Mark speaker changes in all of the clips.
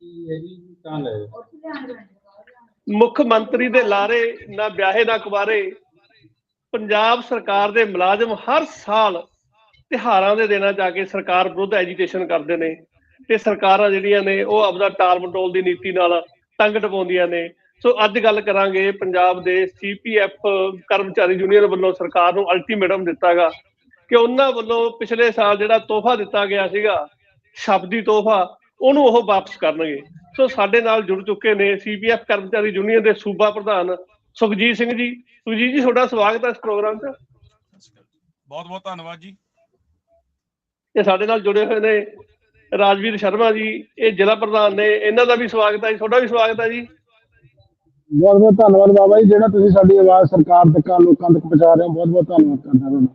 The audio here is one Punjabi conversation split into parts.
Speaker 1: ਕੀ ਹੈ ਜੀ? ਤਾਂ ਲੈ
Speaker 2: ਮੁੱਖ ਮੰਤਰੀ ਦੇ ਲਾਰੇ ਨਾ ਵਿਆਹੇ ਨਾ ਕੁਵਾਰੇ ਪੰਜਾਬ ਸਰਕਾਰ ਦੇ ਮੁਲਾਜ਼ਮ ਹਰ ਸਾਲ ਤਿਹਾਰਾਂ ਦੇ ਦਿਨਾਂ ਜਾ ਕੇ ਸਰਕਾਰ ਵਿਰੁੱਧ ਐਜੀਟੇਸ਼ਨ ਕਰਦੇ ਨੇ ਤੇ ਸਰਕਾਰਾਂ ਜਿਹੜੀਆਂ ਨੇ ਉਹ ਆਪਦਾ ਟਾਲ ਮਟੋਲ ਦੀ ਨੀਤੀ ਨਾਲ ਟੰਗ ਟਪਾਉਂਦੀਆਂ ਨੇ। ਸੋ ਅੱਜ ਗੱਲ ਕਰਾਂਗੇ ਪੰਜਾਬ ਦੇ ਸੀਪੀਐਫ ਕਰਮਚਾਰੀ ਯੂਨੀਅਨ ਵੱਲੋਂ ਸਰਕਾਰ ਨੂੰ ਅਲਟੀਮੇਟਮ ਦਿੱਤਾਗਾ ਕਿ ਉਹਨਾਂ ਵੱਲੋਂ ਪਿਛਲੇ ਸਾਲ ਜਿਹੜਾ ਤੋਹਫਾ ਦਿੱਤਾ ਗਿਆ ਸੀਗਾ ਸ਼ਬਦੀ ਤੋਹਫਾ ਉਹਨੂੰ ਉਹ ਵਾਪਸ ਕਰਨਗੇ। ਸੋ ਸਾਡੇ ਨਾਲ ਜੁੜ ਚੁੱਕੇ ਨੇ ਸੀਪੀਐਫ ਕਰਮਚਾਰੀ ਯੂਨੀਅਨ ਦੇ ਸੂਬਾ ਪ੍ਰਧਾਨ ਸੁਖਜੀਤ ਸਿੰਘ ਜੀ। ਸੁਖਜੀਤ ਜੀ ਤੁਹਾਡਾ ਸਵਾਗਤ ਹੈ ਇਸ ਪ੍ਰੋਗਰਾਮ 'ਚ।
Speaker 3: ਬਹੁਤ ਬਹੁਤ ਧੰਨਵਾਦ ਜੀ।
Speaker 2: ਤੇ ਸਾਡੇ ਨਾਲ ਜੁੜੇ ਹੋਏ ਨੇ ਰਾਜਵੀਰ ਸ਼ਰਮਾ ਜੀ ਇਹ ਜ਼ਿਲ੍ਹਾ ਪ੍ਰਧਾਨ ਨੇ। ਇਹਨਾਂ ਦਾ ਵੀ ਸਵਾਗਤ ਹੈ ਜੀ। ਤੁਹਾਡਾ ਵੀ ਸਵਾਗਤ ਹੈ ਜੀ।
Speaker 4: ਬਹੁਤ ਬਹੁਤ ਧੰਨਵਾਦ ਬਾਬਾ ਜੀ। ਜਿਹੜਾ ਤੁਸੀਂ ਸਾਡੀ ਆਵਾਜ਼ ਸਰਕਾਰ ਤੱਕ ਲੋਕਾਂ ਤੱਕ ਪਹੁੰਚਾ ਰਹੇ ਹੋ ਬਹੁਤ ਬਹੁਤ ਧੰਨਵਾਦ ਕਰਦਾ ਤੁਹਾਡਾ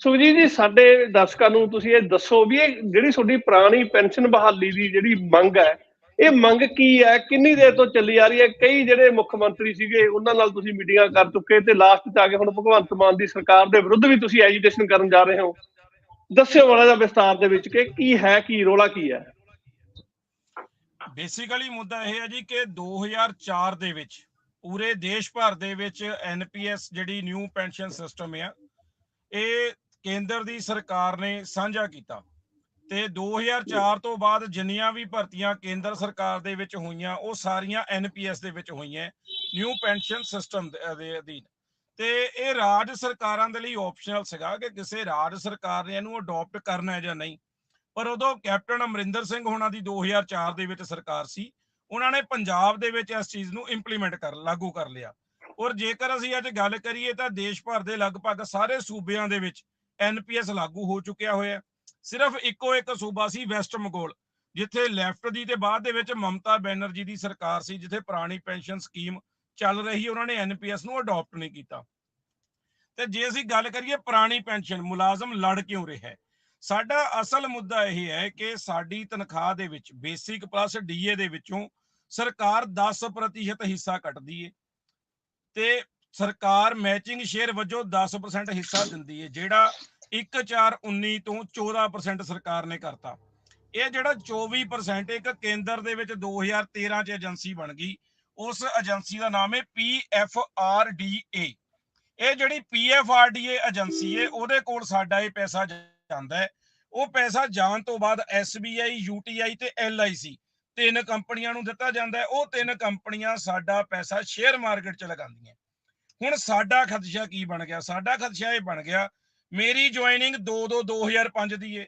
Speaker 2: ਸੁਖਜੀਤ ਜੀ ਸਾਡੇ ਦਰਸ਼ਕਾਂ ਨੂੰ ਤੁਸੀਂ ਇਹ ਦੱਸੋ ਵੀ ਇਹ ਜਿਹੜੀ ਤੁਹਾਡੀ ਪੁਰਾਣੀ ਪੈਨਸ਼ਨ ਬਹਾਲੀ ਦੀ ਜਿਹੜੀ ਮੰਗ ਹੈ, ਇਹ ਮੰਗ ਕੀ ਹੈ? ਕਿੰਨੀ ਦੇਰ ਤੋਂ ਚੱਲੀ ਆ ਰਹੀ ਹੈ? ਕਈ ਜਿਹੜੇ ਮੁੱਖ ਮੰਤਰੀ ਸੀਗੇ, ਉਹਨਾਂ ਨਾਲ ਤੁਸੀਂ ਮੀਟਿੰਗਾਂ ਕਰ ਚੁੱਕੇ ਤੇ ਲਾਸਟ 'ਚ ਆ ਕੇ ਹੁਣ ਭਗਵੰਤ ਮਾਨ ਦੀ ਸਰਕਾਰ ਦੇ ਵਿਰੁੱਧ ਵੀ ਤੁਸੀਂ ਐਜੀਟੇਸ਼ਨ ਕਰਨ ਜਾ ਰਹੇ ਹੋ। ਦੱਸਿਓ ਮਾੜਾ ਜਿਹਾ ਵਿਸਤਾਰ ਦੇ ਵਿੱਚ ਕਿ ਕੀ ਹੈ, ਕੀ ਰੋਲਾ ਕੀ ਹੈ?
Speaker 3: ਬੇਸਿਕਲੀ ਮੁੱਦਾ ਇਹ ਹੈ ਜੀ ਕਿ 2004 ਦੇ ਵਿੱਚ ਪੂਰੇ ਦੇਸ਼ ਭਰ ਦੇ ਵਿੱਚ ਐਨਪੀਐਸ ਜਿਹੜੀ ਨਿਊ ਪੈਨਸ਼ਨ ਸਿਸਟਮ ਹੈ ਇਹ ਕੇਂਦਰ ਦੀ ਸਰਕਾਰ ਨੇ ਸਾਂਝਾ ਕੀਤਾ ਤੇ 2004 ਤੋਂ ਬਾਅਦ ਜਿੰਨੀਆਂ ਵੀ ਭਰਤੀਆਂ ਕੇਂਦਰ ਸਰਕਾਰ ਦੇ ਵਿੱਚ ਹੋਈਆਂ ਉਹ ਸਾਰੀਆਂ ਐਨਪੀਐਸ ਦੇ ਵਿੱਚ ਹੋਈਆਂ ਨਿਊ ਪੈਨਸ਼ਨ ਸਿਸਟਮ ਦੇ ਅਧੀਨ। ਤੇ ਇਹ ਰਾਜ ਸਰਕਾਰਾਂ ਦੇ ਲਈ ਆਪਸ਼ਨਲ ਸੀਗਾ ਕਿ ਕਿਸੇ ਰਾਜ ਸਰਕਾਰ ਨੇ ਇਹਨੂੰ ਅਡਾਪਟ ਕਰਨਾ ਹੈ ਜਾਂ ਨਹੀਂ। ਪਰ ਉਦੋਂ ਕੈਪਟਨ ਅਮਰਿੰਦਰ ਸਿੰਘ ਹੋਣਾ ਦੀ 2004 ਦੇ ਵਿੱਚ ਸਰਕਾਰ ਸੀ ਉਹਨਾਂ ਨੇ ਪੰਜਾਬ ਦੇ ਵਿੱਚ ਇਸ ਚੀਜ਼ ਨੂੰ ਇੰਪਲੀਮੈਂਟ ਕਰ ਲਾਗੂ ਕਰ ਲਿਆ। ਔਰ ਜੇਕਰ ਅਸੀਂ ਅੱਜ ਗੱਲ ਕਰੀਏ ਤਾਂ ਦੇਸ਼ ਭਰ ਦੇ ਲਗਭਗ ਸਾਰੇ ਸੂਬਿਆਂ ਦੇ ਵਿੱਚ ਐਨਪੀਐਸ ਲਾਗੂ ਹੋ ਚੁੱਕਿਆ ਹੋਇਆ ਸਿਰਫ ਇੱਕੋ ਇੱਕ ਸੂਬਾ ਸੀ ਵੈਸਟ ਬੰਗਾਲ ਜਿੱਥੇ ਲੈਫਟ ਦੀ ਤੇ ਬਾਅਦ ਦੇ ਵਿੱਚ ਮਮਤਾ ਬੈਨਰਜੀ ਦੀ ਸਰਕਾਰ ਸੀ, ਜਿੱਥੇ ਪੁਰਾਣੀ ਪੈਨਸ਼ਨ ਸਕੀਮ ਚੱਲ ਰਹੀ ਉਹਨਾਂ ਨੇ ਐਨਪੀਐਸ ਨੂੰ ਅਡਾਪਟ ਨਹੀਂ ਕੀਤਾ। ਤੇ ਜੇ ਅਸੀਂ ਗੱਲ ਕਰੀਏ ਪੁਰਾਣੀ ਪੈਨਸ਼ਨ, ਮੁਲਾਜ਼ਮ ਲੜ ਕਿਉਂ ਰਿਹਾ ਹੈ? ਸਾਡਾ ਅਸਲ ਮੁੱਦਾ ਇਹ ਹੈ ਕਿ ਸਾਡੀ ਤਨਖਾਹ ਦੇ ਵਿੱਚ, ਬੇਸਿਕ ਪਲੱਸ ਡੀਏ ਦੇ ਵਿੱਚੋਂ ਸਰਕਾਰ 10% ਹਿੱਸਾ ਕੱਟਦੀ ਏ। ਤੇ ਸਰਕਾਰ ਮੈਚਿੰਗ ਸ਼ੇਅਰ ਵਜੋਂ 10% ਹਿੱਸਾ ਦਿੰਦੀ ਹੈ ਜਿਹੜਾ 1419 ਤੋਂ 14% ਸਰਕਾਰ ਨੇ ਕਰਤਾ। ਇਹ ਜਿਹੜਾ 24% ਇੱਕ ਕੇਂਦਰ ਦੇ ਵਿੱਚ 2013 ਚ ਏਜੰਸੀ ਬਣ ਗਈ, ਉਸ ਏਜੰਸੀ ਦਾ ਨਾਮ ਹੈ PFRDA ਇਹ ਜਿਹੜੀ PFRDA ਏਜੰਸੀ ਹੈ ਉਹਦੇ ਕੋਲ ਸਾਡਾ ਇਹ ਪੈਸਾ ਜਾਂਦਾ ਹੈ ਉਹ ਪੈਸਾ ਜਾਣ ਤੋਂ ਬਾਅਦ SBI UTI ਤੇ LIC ਤਿੰਨ ਕੰਪਨੀਆਂ ਨੂੰ ਦਿੱਤਾ ਜਾਂਦਾ ਹੈ ਉਹ ਤਿੰਨ ਕੰਪਨੀਆਂ ਸਾਡਾ ਪੈਸਾ ਸ਼ੇਅਰ ਮਾਰਕੀਟ 'ਚ ਲਗਾਉਂਦੀਆਂ। ਹੁਣ ਸਾਡਾ ਖਦਸ਼ਾ ਕੀ ਬਣ ਗਿਆ? ਸਾਡਾ ਖਦਸ਼ਾ ਇਹ ਬਣ ਗਿਆ, ਮੇਰੀ ਜੁਆਇਨਿੰਗ 2 2 2005 ਦੀ ਏ।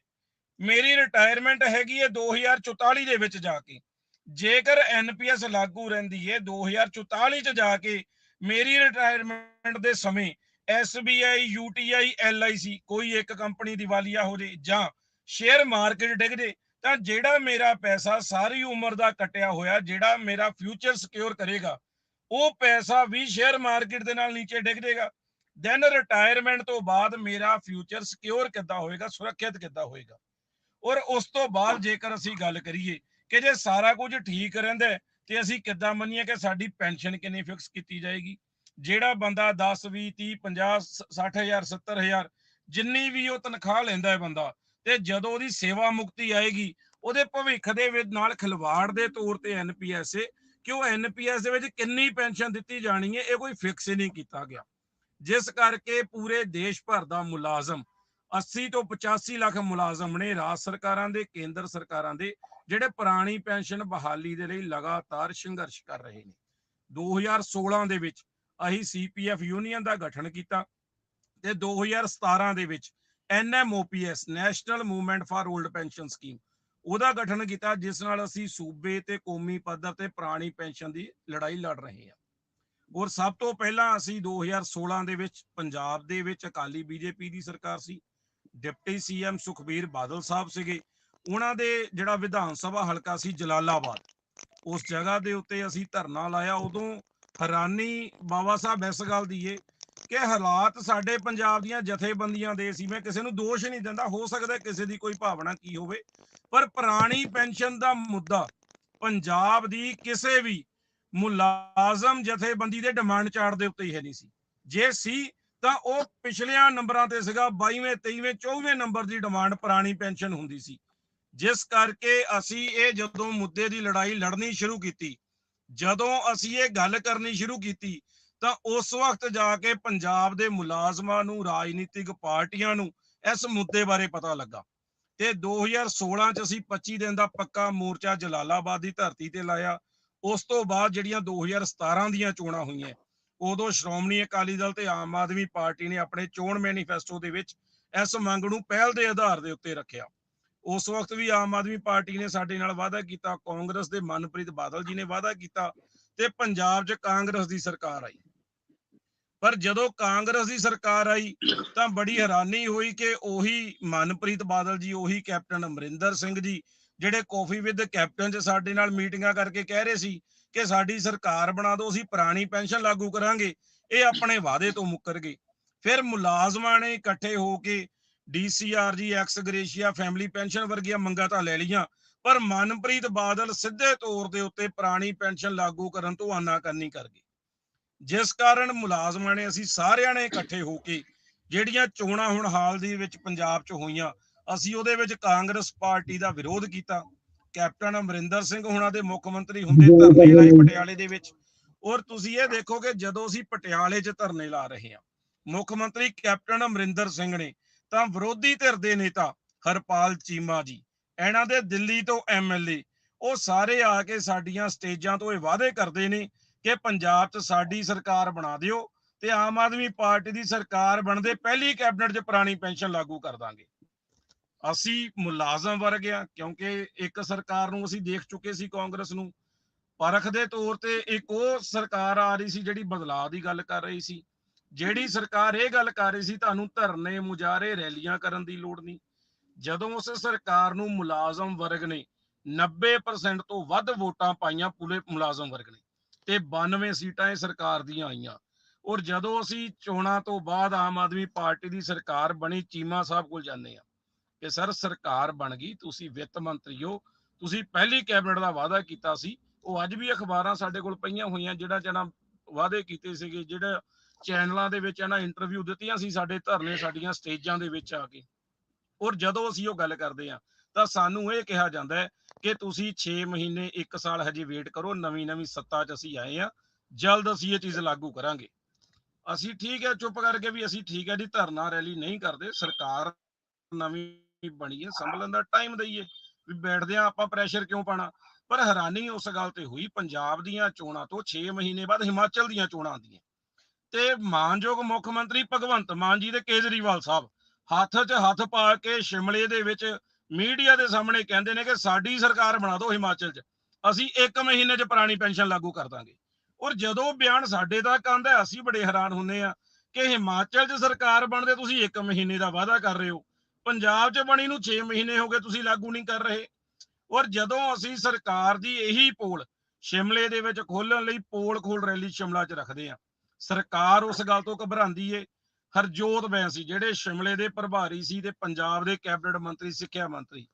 Speaker 3: ਮੇਰੀ ਰਿਟਾਇਰਮੈਂਟ ਹੈਗੀ ਏ 2044 ਦੇ ਵਿੱਚ ਜਾ ਕੇ। ਜੇਕਰ ਐਨਪੀਐਸ ਲਾਗੂ ਰਹਿੰਦੀ ਏ 2044 ਚ ਜਾ ਕੇ ਮੇਰੀ ਰਿਟਾਇਰਮੈਂਟ ਦੇ ਸਮੇਂ SBI UTI LIC ਕੋਈ ਇੱਕ ਕੰਪਨੀ ਦੀਵਾਲੀਆ ਹੋ ਜੇ ਜਾਂ ਸ਼ੇਅਰ ਮਾਰਕੀਟ ਡਿੱਗ ਜੇ, ਤਾਂ ਜਿਹੜਾ ਮੇਰਾ ਪੈਸਾ ਸਾਰੀ ਉਮਰ ਦਾ ਕੱਟਿਆ ਹੋਇਆ, ਜਿਹੜਾ ਮੇਰਾ ਫਿਊਚਰ ਸਿਕਿਉਰ ਕਰੇਗਾ ਉਹ ਪੈਸਾ ਵੀ ਸ਼ੇਅਰ ਮਾਰਕੀਟ ਦੇ ਨਾਲ ਨੀਚੇ ਡਿੱਗ ਜਾਏਗਾ। ਦੈਨ ਰਿਟਾਇਰਮੈਂਟ ਤੋਂ ਬਾਅਦ ਮੇਰਾ ਫਿਊਚਰ ਸਿਕਿਉਰ ਕਿੱਦਾਂ ਹੋਏਗਾ, ਸੁਰੱਖਿਅਤ ਕਿੱਦਾਂ ਹੋਏਗਾ? ਔਰ ਉਸ ਤੋਂ ਬਾਅਦ ਜੇਕਰ ਅਸੀਂ ਗੱਲ ਕਰੀਏ ਕਿ ਜੇ ਸਾਰਾ ਕੁਝ ਠੀਕ ਰਹਿੰਦਾ ਤੇ ਅਸੀਂ ਕਿੱਦਾਂ ਮੰਨੀਏ ਕਿ ਸਾਡੀ ਪੈਨਸ਼ਨ ਕਿੰਨੀ ਫਿਕਸ ਕੀਤੀ ਜਾਏਗੀ? ਜਿਹੜਾ ਬੰਦਾ 10 20 30 50 60000 70000 ਜਿੰਨੀ ਵੀ ਉਹ ਤਨਖਾਹ ਲੈਂਦਾ ਹੈ ਬੰਦਾ, ਤੇ ਜਦੋਂ ਉਹਦੀ ਸੇਵਾ ਮੁਕਤੀ ਆਏਗੀ, ਉਹਦੇ ਭਵਿੱਖ ਦੇ ਵਿੱਚ ਨਾਲ ਖਿਲਵਾੜ ਦੇ ਤੌਰ ਤੇ ਐਨਪੀਐਸ ਕਿ ਉਹ ਐਨਪੀਐਸ ਦੇ ਵਿੱਚ ਕਿੰਨੀ ਪੈਨਸ਼ਨ ਦਿੱਤੀ ਜਾਣੀ ਹੈ, ਇਹ ਕੋਈ ਫਿਕਸ ਹੀ ਨਹੀਂ ਕੀਤਾ ਗਿਆ। ਜਿਸ ਕਰਕੇ ਪੂਰੇ ਦੇਸ਼ ਭਰ ਦਾ ਮੁਲਾਜ਼ਮ 80 ਤੋਂ 85 ਲੱਖ ਮੁਲਾਜ਼ਮ ਨੇ ਰਾਜ ਸਰਕਾਰਾਂ ਦੇ, ਕੇਂਦਰ ਸਰਕਾਰਾਂ ਦੇ, ਜਿਹੜੇ ਪੁਰਾਣੀ ਪੈਨਸ਼ਨ ਬਹਾਲੀ ਦੇ ਲਈ ਲਗਾਤਾਰ ਸੰਘਰਸ਼ ਕਰ ਰਹੇ ਨੇ। 2016 ਦੇ ਵਿੱਚ ਅਸੀਂ ਸੀਪੀਐਫ ਯੂਨੀਅਨ ਦਾ ਗਠਨ ਕੀਤਾ ਤੇ 2017 ਦੇ ਵਿੱਚ N M O P S national movement for old pension scheme ਉਹਦਾ ਗਠਨ ਕੀਤਾ ਜਿਸ ਨਾਲ ਅਸੀਂ ਸੂਬੇ ਤੇ ਕੌਮੀ ਪੱਧਰ ਤੇ ਪੁਰਾਣੀ ਪੈਨਸ਼ਨ ਦੀ ਲੜਾਈ ਲੜ ਰਹੇ ਹਾਂ। ਔਰ ਸਭ ਤੋਂ ਪਹਿਲਾਂ ਅਸੀਂ 2016 ਦੇ ਵਿੱਚ ਪੰਜਾਬ ਦੇ ਵਿੱਚ ਅਕਾਲੀ ਬੀਜੇਪੀ ਦੀ ਸਰਕਾਰ ਸੀ। ਡਿਪਟੀ ਸੀਐਮ ਸੁਖਬੀਰ ਬਾਦਲ ਸਾਹਿਬ ਸੀਗੇ। ਉਹਨਾਂ ਦੇ ਜਿਹੜਾ ਵਿਧਾਨ ਸਭਾ ਹਲਕਾ ਸੀ ਜਲਾਲਾਬਾਦ, ਉਸ ਜਗ੍ਹਾ ਦੇ ਉੱਤੇ ਅਸੀਂ ਧਰਨਾ ਲਾਇਆ। ਉਦੋਂ ਹੈਰਾਨੀ ਬਾਬਾ ਸਾਹਿਬ ਇਸ ਗੱਲ ਦੀ ਏ ਕਿ ਹਾਲਾਤ ਸਾਡੇ ਪੰਜਾਬ ਦੀਆਂ ਜਥੇਬੰਦੀਆਂ ਦੇ ਸੀ। ਮੈਂ ਕਿਸੇ ਨੂੰ ਦੋਸ਼ ਨਹੀਂ ਦਿੰਦਾ, ਹੋ ਸਕਦਾ ਕਿਸੇ ਦੀ ਕੋਈ ਭਾਵਨਾ ਕੀ ਹੋਵੇ। ਪਰ ਪੁਰਾਣੀ ਪੈਨਸ਼ਨ ਦਾ ਮੁੱਦਾ, ਪੰਜਾਬ ਦੀ ਕਿਸੇ ਵੀ ਮੁਲਾਜ਼ਮ ਜਥੇਬੰਦੀ ਦੇ ਡਿਮਾਂਡ ਚਾਰਟ ਦੇ ਉੱਤੇ ਹੀ ਹੈ ਨਹੀਂ ਸੀ। ਜੇ ਸੀ, ਤਾਂ ਉਹ ਪਿਛਲਿਆਂ ਨੰਬਰਾਂ ਤੇ ਸੀਗਾ 22ਵੇਂ 23ਵੇਂ 24ਵੇਂ ਨੰਬਰ ਦੀ ਡਿਮਾਂਡ ਪੁਰਾਣੀ ਪੈਨਸ਼ਨ ਹੁੰਦੀ ਸੀ। ਜਿਸ ਕਰਕੇ ਅਸੀਂ ਇਹ ਜਦੋਂ ਮੁੱਦੇ ਦੀ ਲੜਾਈ ਲੜਨੀ ਸ਼ੁਰੂ ਕੀਤੀ, ਜਦੋਂ ਅਸੀਂ ਇਹ ਗੱਲ ਕਰਨੀ ਸ਼ੁਰੂ ਕੀਤੀ ਤਾਂ ਉਸ ਵਕਤ ਜਾ ਕੇ ਪੰਜਾਬ ਦੇ ਮੁਲਾਜ਼ਮਾਂ ਨੂੰ, ਰਾਜਨੀਤਿਕ ਪਾਰਟੀਆਂ ਨੂੰ ਇਸ ਮੁੱਦੇ ਬਾਰੇ ਪਤਾ ਲੱਗਾ। ਤੇ 2016 ਚ ਅਸੀਂ 25 ਦਿਨ ਦਾ ਪੱਕਾ ਮੋਰਚਾ ਜਲਾਲਾਬਾਦ ਦੀ ਧਰਤੀ ਤੇ ਲਾਇਆ। ਉਸ ਤੋਂ ਬਾਅਦ ਜਿਹੜੀਆਂ 2017 ਦੀਆਂ ਚੋਣਾਂ ਹੋਈਆਂ, ਉਦੋਂ ਸ਼੍ਰੋਮਣੀ ਅਕਾਲੀ ਦਲ ਤੇ ਆਮ ਆਦਮੀ ਪਾਰਟੀ ਨੇ ਆਪਣੇ ਚੋਣ ਮੈਨੀਫੈਸਟੋ ਦੇ ਵਿੱਚ ਇਸ ਮੰਗ ਨੂੰ ਪਹਿਲ ਦੇ ਆਧਾਰ ਦੇ ਉੱਤੇ ਰੱਖਿਆ। ਉਸ ਵਕਤ ਵੀ ਆਮ ਆਦਮੀ ਪਾਰਟੀ ਨੇ ਸਾਡੇ ਨਾਲ ਵਾਅਦਾ ਕੀਤਾ, ਕਾਂਗਰਸ ਦੇ ਮਨਪ੍ਰੀਤ ਬਾਦਲ ਜੀ ਨੇ ਵਾਅਦਾ ਕੀਤਾ ਤੇ ਪੰਜਾਬ 'ਚ ਕਾਂਗਰਸ ਦੀ ਸਰਕਾਰ ਆਈ। ਪਰ ਜਦੋਂ ਕਾਂਗਰਸ ਦੀ ਸਰਕਾਰ ਆਈ ਤਾਂ ਬੜੀ ਹੈਰਾਨੀ ਹੋਈ ਕਿ ਉਹੀ ਮਨਪ੍ਰੀਤ ਬਾਦਲ ਜੀ, ਉਹੀ ਕੈਪਟਨ ਅਮਰਿੰਦਰ ਸਿੰਘ ਜੀ, ਜਿਹੜੇ ਕਾਫੀ ਵਿਦ ਕੈਪਟਨ 'ਚ ਸਾਡੇ ਨਾਲ ਮੀਟਿੰਗਾਂ ਕਰਕੇ ਕਹਿ ਰਹੇ ਸੀ ਕਿ ਸਾਡੀ ਸਰਕਾਰ ਬਣਾ ਦਿਓ ਅਸੀਂ ਪੁਰਾਣੀ ਪੈਨਸ਼ਨ ਲਾਗੂ ਕਰਾਂਗੇ, ਇਹ ਆਪਣੇ ਵਾਅਦੇ ਤੋਂ ਮੁੱਕਰ ਗਏ। ਫਿਰ ਮੁਲਾਜ਼ਮਾਂ ਨੇ ਇਕੱਠੇ ਹੋ ਕੇ DCRG ex gratia, family pension ਵਰਗੀਆਂ ਮੰਗਾਂ ਤਾਂ ਲੈ ਲਈਆਂ, ਪਰ ਮਨਪ੍ਰੀਤ ਬਾਦਲ ਸਿੱਧੇ ਤੌਰ ਦੇ ਉੱਤੇ ਪੁਰਾਣੀ ਪੈਨਸ਼ਨ ਲਾਗੂ ਕਰਨ ਤੋਂ ਆਨਾ ਕਰਨੀ ਕਰ ਗਏ। ਜਿਸ ਕਾਰਨ ਮੁਲਾਜ਼ਮਾਂ ਨੇ ਅਸੀਂ ਸਾਰਿਆਂ ਨੇ ਇਕੱਠੇ ਹੋ ਕੇ ਜਿਹੜੀਆਂ ਚੋਣਾਂ ਹੁਣ ਹਾਲ ਦੀ ਵਿੱਚ ਪੰਜਾਬ 'ਚ ਹੋਈਆਂ ਅਸੀਂ ਉਹਦੇ ਵਿੱਚ ਕਾਂਗਰਸ ਪਾਰਟੀ ਦਾ ਵਿਰੋਧ ਕੀਤਾ। ਕੈਪਟਨ ਅਮਰਿੰਦਰ ਸਿੰਘ ਹੁਣਾਂ ਦੇ ਮੁੱਖ ਮੰਤਰੀ ਹੁੰਦੇ ਧਰਨੇ ਲਾਏ ਪਟਿਆਲੇ ਦੇ ਵਿੱਚ। ਔਰ ਤੁਸੀਂ ਇਹ ਦੇਖੋਗੇ ਜਦੋਂ ਅਸੀਂ ਪਟਿਆਲੇ 'ਚ ਧਰਨੇ ਲਾ ਰਹੇ ਹਾਂ ਮੁੱਖ ਮੰਤਰੀ ਕੈਪਟਨ ਅਮਰਿੰਦਰ ਸਿੰਘ ਨੇ ਤਾਂ ਵਿਰੋਧੀ ਧਿਰ ਦੇ ਨੇਤਾ ਹਰਪਾਲ ਚੀਮਾ ਜੀ ਇਹਨਾਂ ਦੇ ਦਿੱਲੀ ਤੋਂ ਐਮਐਲਏ ਉਹ ਸਾਰੇ ਆ ਕੇ ਸਾਡੀਆਂ ਸਟੇਜਾਂ ਤੋਂ ਇਹ ਵਾਅਦੇ ਕਰਦੇ ਨੇ ਕਿ ਪੰਜਾਬ 'ਚ ਸਾਡੀ ਸਰਕਾਰ ਬਣਾ ਦਿਓ ਤੇ ਆਮ ਆਦਮੀ ਪਾਰਟੀ ਦੀ ਸਰਕਾਰ ਬਣਦੇ ਪਹਿਲੀ ਕੈਬਨਿਟ 'ਚ ਪੁਰਾਣੀ ਪੈਨਸ਼ਨ ਲਾਗੂ ਕਰ ਦਾਂਗੇ। ਅਸੀਂ ਮੁਲਾਜ਼ਮ ਵਰਗ ਆ, ਕਿਉਂਕਿ ਇੱਕ ਸਰਕਾਰ ਨੂੰ ਅਸੀਂ ਦੇਖ ਚੁੱਕੇ ਸੀ ਕਾਂਗਰਸ ਨੂੰ। ਪਰਖ ਦੇ ਤੌਰ ਤੇ ਇੱਕ ਉਹ ਸਰਕਾਰ ਆ ਰਹੀ ਸੀ ਜਿਹੜੀ ਬਦਲਾਅ ਦੀ ਗੱਲ ਕਰ ਰਹੀ ਸੀ। ਜਿਹੜੀ ਸਰਕਾਰ ਇਹ ਗੱਲ ਕਰ ਰਹੀ ਸੀ, ਤੁਹਾਨੂੰ ਧਰਨੇ ਮੁਜ਼ਾਹਰੇ ਰੈਲੀਆਂ ਕਰਨ ਦੀ ਲੋੜ ਨਹੀਂ। ਜਦੋਂ ਉਸ ਸਰਕਾਰ ਨੂੰ ਮੁਲਾਜ਼ਮ ਵਰਗ ਨੇ 90% ਤੋਂ ਵੱਧ ਵੋਟਾਂ ਪਾਈਆਂ ਪੂਰੇ ਮੁਲਾਜ਼ਮ ਵਰਗ ਨੇ। ਤੇ 92 ਸੀਟਾਂ ਇਹ ਸਰਕਾਰ ਦੀਆਂ ਆਈਆਂ। ਔਰ ਜਦੋਂ ਅਸੀਂ ਚੋਣਾਂ ਤੋਂ ਬਾਅਦ ਆਮ ਆਦਮੀ ਪਾਰਟੀ ਦੀ ਸਰਕਾਰ ਬਣੀ, ਚੀਮਾ ਸਾਹਿਬ ਕੋਲ ਜਾਂਦੇ ਆ ਕਿ, ਸਰ, ਸਰਕਾਰ ਬਣ ਗਈ, ਤੁਸੀਂ ਵਿੱਤ ਮੰਤਰੀ ਹੋ। ਤੁਸੀਂ ਪਹਿਲੀ ਕੈਬਨਿਟ ਦਾ ਵਾਅਦਾ ਕੀਤਾ ਸੀ। ਉਹ ਅੱਜ ਵੀ ਅਖਬਾਰਾਂ ਸਾਡੇ ਕੋਲ ਪਈਆਂ ਹੋਈਆਂ, ਜਿਹੜਾ ਜਣਾ ਵਾਅਦੇ ਕੀਤੇ ਸੀਗੇ, ਜਿਹੜਾ ਚੈਨਲਾਂ ਦੇ ਵਿੱਚ ਇਹਨਾਂ ਇੰਟਰਵਿਊ ਦਿੱਤੀਆਂ ਸੀ ਸਾਡੇ ਧਰਨੇ ਸਾਡੀਆਂ ਸਟੇਜਾਂ ਦੇ ਵਿੱਚ ਆ ਕੇ। ਔਰ ਜਦੋਂ ਅਸੀਂ ਉਹ ਗੱਲ ਕਰਦੇ ਆ ਤਾਂ ਸਾਨੂੰ ਇਹ ਕਿਹਾ ਜਾਂਦਾ ਹੈ ਕਿ ਤੁਸੀਂ 6 ਮਹੀਨੇ 1 ਸਾਲ ਹਜੇ ਵੇਟ ਕਰੋ, ਨਵੀਂ ਨਵੀਂ ਸੱਤਾ 'ਚ ਅਸੀਂ ਆਏ ਆ ਜਲਦ ਅਸੀਂ ਇਹ ਚੀਜ਼ ਲਾਗੂ ਕਰਾਂਗੇ। ਅਸੀਂ ਠੀਕ ਹੈ, ਚੁੱਪ ਕਰਕੇ ਵੀ ਅਸੀਂ ਠੀਕ ਹੈ ਜੀ, ਧਰਨਾ ਰੈਲੀ ਨਹੀਂ ਕਰਦੇ। ਸਰਕਾਰ ਨਵੀਂ ਬਣੀ ਹੈ, ਸੰਭਲਣ ਦਾ ਟਾਈਮ ਦਈਏ ਵੀ ਬੈਠਦੇ ਆ ਆਪਾਂ ਪ੍ਰੈਸ਼ਰ ਕਿਉਂ ਪਾਣਾ ਪਰ ਹੈਰਾਨੀ ਉਸ ਗੱਲ ਤੇ ਹੋਈ, ਪੰਜਾਬ ਦੀਆਂ ਚੋਣਾਂ ਤੋਂ 6 ਮਹੀਨੇ ਬਾਅਦ ਹਿਮਾਚਲ ਦੀਆਂ ਚੋਣਾਂ ਆਉਂਦੀਆਂ। ਤੇ ਮਾਨਯੋਗ ਮੁੱਖ ਮੰਤਰੀ ਭਗਵੰਤ ਮਾਨ ਜੀ ਦੇ ਕੇਜਰੀਵਾਲ ਸਾਹਿਬ, ਹੱਥ 'ਚ ਹੱਥ ਪਾ ਕੇ ਸ਼ਿਮਲੇ ਦੇ ਵਿੱਚ ਮੀਡੀਆ ਦੇ ਸਾਹਮਣੇ ਕਹਿੰਦੇ ਨੇ ਕਿ ਸਾਡੀ ਸਰਕਾਰ ਬਣਾ ਦਿਓ ਹਿਮਾਚਲ 'ਚ। ਅਸੀਂ 1 ਮਹੀਨੇ 'ਚ ਪੁਰਾਣੀ ਪੈਨਸ਼ਨ ਲਾਗੂ ਕਰ ਦਾਂਗੇ। ਔਰ ਜਦੋਂ ਬਿਆਨ ਸਾਡੇ ਤੱਕ ਆਂਦਾ ਅਸੀਂ ਬੜੇ ਹੈਰਾਨ ਹੁੰਨੇ ਆ ਕਿ ਹਿਮਾਚਲ 'ਚ ਸਰਕਾਰ ਬਣਦੇ, ਤੁਸੀਂ 1 ਮਹੀਨੇ ਦਾ ਵਾਅਦਾ ਕਰ ਰਹੇ ਹੋ। ਪੰਜਾਬ 'ਚ ਬਣੀ ਨੂੰ 6 ਮਹੀਨੇ ਹੋ ਗਏ, ਤੁਸੀਂ ਲਾਗੂ ਨਹੀਂ ਕਰ ਰਹੇ। ਔਰ ਜਦੋਂ ਅਸੀਂ ਸਰਕਾਰ ਦੀ ਇਹੀ ਪੋਲ ਸ਼ਿਮਲੇ ਦੇ ਵਿੱਚ ਖੋਲਣ ਲਈ ਪੋਲ ਖੋਲ ਰੈਲੀ ਸ਼ਿਮਲਾ 'ਚ ਰੱਖਦੇ ਆ ਸਰਕਾਰ ਉਸ ਗੱਲ ਤੋਂ ਘਬਰਾਉਂਦੀ ਏ ਹਰਜੋਤ ਬੈਂਸੀ ਜਿਹੜੇ ਸ਼ਿਮਲੇ ਦੇ ਪ੍ਰਭਾਰੀ ਸੀ ਤੇ ਪੰਜਾਬ ਦੇ ਕੈਬਨਿਟ ਮੰਤਰੀ, ਸਿੱਖਿਆ ਮੰਤਰੀ।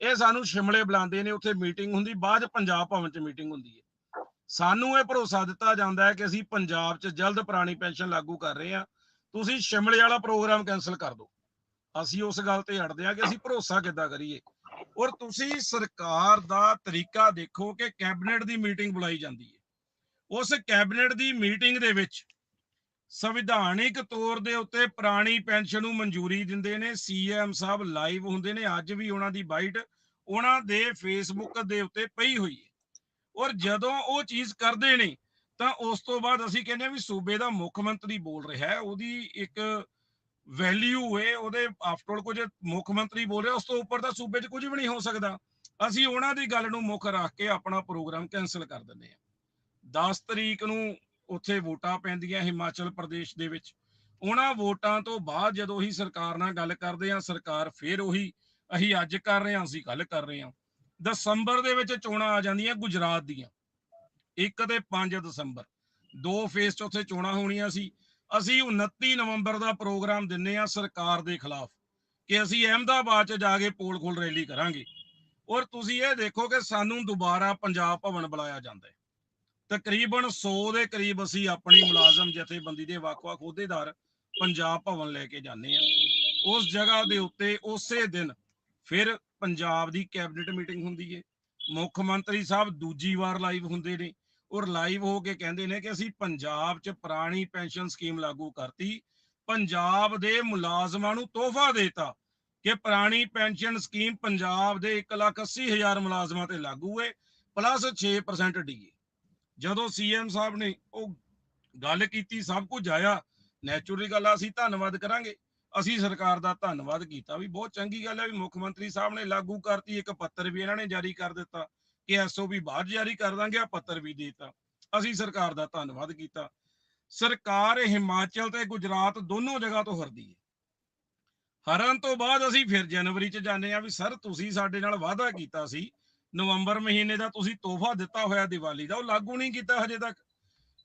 Speaker 3: ਇਹ ਸਾਨੂੰ ਸ਼ਿਮਲੇ ਬੁਲਾਉਂਦੇ ਨੇ, ਉੱਥੇ ਮੀਟਿੰਗ ਹੁੰਦੀ, ਬਾਅਦ 'ਚ ਪੰਜਾਬ ਭਵਨ 'ਚ ਮੀਟਿੰਗ ਹੁੰਦੀ ਹੈ ਸਾਨੂੰ ਇਹ ਭਰੋਸਾ ਦਿੱਤਾ ਜਾਂਦਾ ਹੈ ਕਿ ਅਸੀਂ ਪੰਜਾਬ 'ਚ ਜਲਦ ਪੁਰਾਣੀ ਪੈਨਸ਼ਨ ਲਾਗੂ ਕਰ ਰਹੇ ਹਾਂ। ਤੁਸੀਂ ਸ਼ਿਮਲੇ ਵਾਲਾ ਪ੍ਰੋਗਰਾਮ ਕੈਨਸਲ ਕਰ ਦਿਓ। ਅਸੀਂ ਉਸ ਗੱਲ ਤੇ ਅੜਦੇ ਹਾਂ ਕਿ ਅਸੀਂ ਭਰੋਸਾ ਕਿੱਦਾਂ ਕਰੀਏ। ਔਰ ਤੁਸੀਂ ਸਰਕਾਰ ਦਾ ਤਰੀਕਾ ਦੇਖੋ ਕਿ ਕੈਬਨਿਟ ਦੀ ਮੀਟਿੰਗ ਬੁਲਾਈ ਜਾਂਦੀ ਹੈ ਉਸ ਕੈਬਨਿਟ ਦੀ ਮੀਟਿੰਗ ਦੇ ਵਿੱਚ ਸੰਵਿਧਾਨਿਕ ਤੌਰ ਦੇ ਉੱਤੇ ਪੁਰਾਣੀ ਪੈਨਸ਼ਨ ਨੂੰ ਮਨਜ਼ੂਰੀ ਦਿੰਦੇ ਨੇ ਸੀਐਮ ਸਾਹਿਬ ਲਾਈਵ ਹੁੰਦੇ ਨੇ, ਅੱਜ ਵੀ ਉਹਨਾਂ ਦੀ ਬਾਈਟ ਉਹਨਾਂ ਦੇ ਫੇਸਬੁੱਕ ਦੇ ਉੱਤੇ ਪਈ ਹੋਈ ਹੈ। ਔਰ ਜਦੋਂ ਉਹ ਚੀਜ਼ ਕਰਦੇ ਨੇ, ਤਾਂ ਉਸ ਤੋਂ ਬਾਅਦ ਅਸੀਂ ਕਹਿੰਦੇ ਹਾਂ ਵੀ ਸੂਬੇ ਦਾ ਮੁੱਖ ਮੰਤਰੀ ਬੋਲ ਰਿਹਾ ਹੈ, ਉਹਦੀ ਇੱਕ ਵੈਲਿਊ ਹੈ, ਉਹਦੇ ਆਫਟਰ ਕੁਝ ਮੁੱਖ ਮੰਤਰੀ ਬੋਲ ਰਿਹਾ, ਉਸ ਤੋਂ ਉੱਪਰ ਤਾਂ ਸੂਬੇ 'ਚ ਕੁਝ ਵੀ ਨਹੀਂ ਹੋ ਸਕਦਾ। ਅਸੀਂ ਉਹਨਾਂ ਦੀ ਗੱਲ ਨੂੰ ਮੁੱਖ ਰੱਖ ਕੇ ਆਪਣਾ ਪ੍ਰੋਗਰਾਮ ਕੈਨਸਲ ਕਰ ਦਿੰਦੇ ਹਾਂ। 10 ਤਰੀਕ ਨੂੰ ਉੱਥੇ ਵੋਟਾਂ ਪੈਂਦੀਆਂ ਹਿਮਾਚਲ ਪ੍ਰਦੇਸ਼ ਦੇ ਵਿੱਚ। ਉਹਨਾਂ ਵੋਟਾਂ ਤੋਂ ਬਾਅਦ ਜਦੋਂ ਹੀ ਸਰਕਾਰ ਨਾਲ ਗੱਲ ਕਰਦੇ ਆ ਸਰਕਾਰ ਫੇਰ ਉਹੀ ਅਸੀਂ ਅੱਜ ਕਰ ਰਹੇ ਹਾਂ, ਅਸੀਂ ਗੱਲ ਕਰ ਰਹੇ ਹਾਂ। ਦਸੰਬਰ ਦੇ ਵਿੱਚ ਚੋਣਾਂ ਆ ਜਾਂਦੀਆਂ ਗੁਜਰਾਤ ਦੀਆਂ। 1 ਤੇ 5 ਦਸੰਬਰ। ਦੋ ਫੇਸ 'ਚ ਉੱਥੇ ਚੋਣਾਂ ਹੋਣੀਆਂ ਸੀ। ਅਸੀਂ 29 ਨਵੰਬਰ ਦਾ ਪ੍ਰੋਗਰਾਮ ਦਿੰਨੇ ਆ ਸਰਕਾਰ ਦੇ ਖਿਲਾਫ ਕਿ ਅਸੀਂ ਅਹਿਮਦਾਬਾਦ 'ਚ ਜਾ ਕੇ ਪੋਲ ਖੋਲ ਰੈਲੀ ਕਰਾਂਗੇ। ਔਰ ਤੁਸੀਂ ਇਹ ਦੇਖੋ ਕਿ ਸਾਨੂੰ ਦੁਬਾਰਾ ਪੰਜਾਬ ਭਵਨ ਬੁਲਾਇਆ ਜਾਂਦਾ ਹੈ। ਤਕਰੀਬਨ 100 ਦੇ ਕਰੀਬ ਅਸੀਂ ਆਪਣੀ ਮੁਲਾਜ਼ਮ ਜਥੇਬੰਦੀ ਦੇ ਵੱਖ-ਵੱਖ ਅਹੁਦੇਦਾਰ ਪੰਜਾਬ ਭਵਨ ਲੈ ਕੇ ਜਾਂਦੇ ਆ ਉਸ ਜਗ੍ਹਾ ਦੇ ਉੱਤੇ ਉਸੇ ਦਿਨ ਫਿਰ ਪੰਜਾਬ ਦੀ ਕੈਬਨਿਟ ਮੀਟਿੰਗ ਹੁੰਦੀ ਹੈ। ਮੁੱਖ ਮੰਤਰੀ ਸਾਹਿਬ ਦੂਜੀ ਵਾਰ ਲਾਈਵ ਹੁੰਦੇ ਨੇ ਔਰ ਲਾਈਵ ਹੋ ਕੇ ਕਹਿੰਦੇ ਨੇ ਕਿ ਅਸੀਂ ਪੰਜਾਬ 'ਚ ਪੁਰਾਣੀ ਪੈਨਸ਼ਨ ਸਕੀਮ ਲਾਗੂ ਕਰਤੀ। ਪੰਜਾਬ ਦੇ ਮੁਲਾਜ਼ਮਾਂ ਨੂੰ ਤੋਹਫਾ ਦੇਤਾ ਕਿ ਪੁਰਾਣੀ ਪੈਨਸ਼ਨ ਸਕੀਮ ਪੰਜਾਬ ਦੇ 1,80,000 ਮੁਲਾਜ਼ਮਾਂ ਤੇ ਲਾਗੂ ਹੈ ਪਲੱਸ 6% ਡੀਏ ਜਦੋਂ ਸੀਐਮ ਸਾਹਿਬ ਨੇ ਉਹ ਗੱਲ ਕੀਤੀ, ਸਭ ਕੁਝ ਆਇਆ ਨੈਚੁਰਲੀ ਗੱਲ ਆ, ਅਸੀਂ ਧੰਨਵਾਦ ਕਰਾਂਗੇ। ਅਸੀਂ ਸਰਕਾਰ ਦਾ ਧੰਨਵਾਦ ਕੀਤਾ ਵੀ ਬਹੁਤ ਚੰਗੀ ਗੱਲ ਹੈ ਵੀ ਮੁੱਖ ਮੰਤਰੀ ਸਾਹਿਬ ਨੇ ਲਾਗੂ ਕਰਤੀ, ਇੱਕ ਪੱਤਰ ਵੀ ਇਹਨਾਂ ਨੇ ਜਾਰੀ ਕਰ ਦਿੱਤਾ ਕਿ ਐਸਓਪੀ ਬਾਅਦ ਜਾਰੀ ਕਰ ਦਾਂਗੇ ਆ ਪੱਤਰ ਵੀ ਦੇਤਾ। ਅਸੀਂ ਸਰਕਾਰ ਦਾ ਧੰਨਵਾਦ ਕੀਤਾ। ਸਰਕਾਰ ਹਿਮਾਚਲ ਤੇ ਗੁਜਰਾਤ ਦੋਨੋਂ ਜਗ੍ਹਾ ਤੋਂ ਹਰਦੀ ਹੈ। ਹਰਨ ਤੋਂ ਬਾਅਦ ਅਸੀਂ ਫਿਰ ਜਨਵਰੀ ਚ ਜਾਂਦੇ ਆ ਵੀ, ਸਰ, ਤੁਸੀਂ ਸਾਡੇ ਨਾਲ ਵਾਅਦਾ ਕੀਤਾ ਸੀ ਨਵੰਬਰ ਮਹੀਨੇ ਦਾ ਤੁਸੀਂ ਤੋਹਫਾ ਦਿੱਤਾ ਹੋਇਆ ਦੀਵਾਲੀ ਦਾ, ਉਹ ਲਾਗੂ ਨਹੀਂ ਕੀਤਾ ਹਜੇ ਤੱਕ।